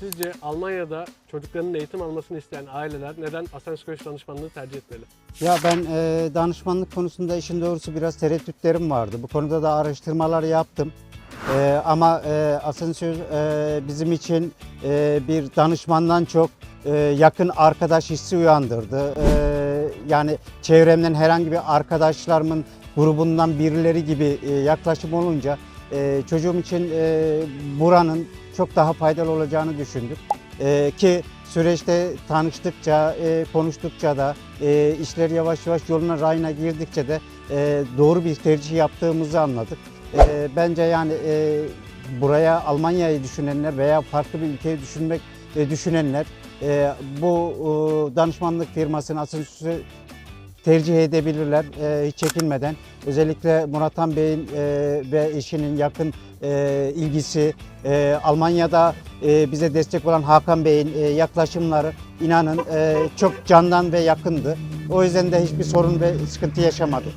Sizce Almanya'da çocuklarının eğitim almasını isteyen aileler neden Asenskoş danışmanlığı tercih etmeli? Ya ben e, danışmanlık konusunda işin doğrusu biraz tereddütlerim vardı. Bu konuda da araştırmalar yaptım. E, ama e, asansör e, bizim için e, bir danışmandan çok e, yakın arkadaş hissi uyandırdı. E, yani çevremden herhangi bir arkadaşlarımın grubundan birileri gibi e, yaklaşım olunca e, çocuğum için e, buranın çok daha faydalı olacağını düşündüm. E, ki süreçte tanıştıkça, e, konuştukça da e, işler yavaş yavaş yoluna rayına girdikçe de e, doğru bir tercih yaptığımızı anladık. Bence yani buraya Almanya'yı düşünenler veya farklı bir ülkeyi düşünmek düşünenler bu danışmanlık firmasını asansörü tercih edebilirler e, hiç çekinmeden. Özellikle Murat Han Bey'in e, ve eşinin yakın e, ilgisi, e, Almanya'da e, bize destek olan Hakan Bey'in e, yaklaşımları inanın e, çok candan ve yakındı. O yüzden de hiçbir sorun ve sıkıntı yaşamadık.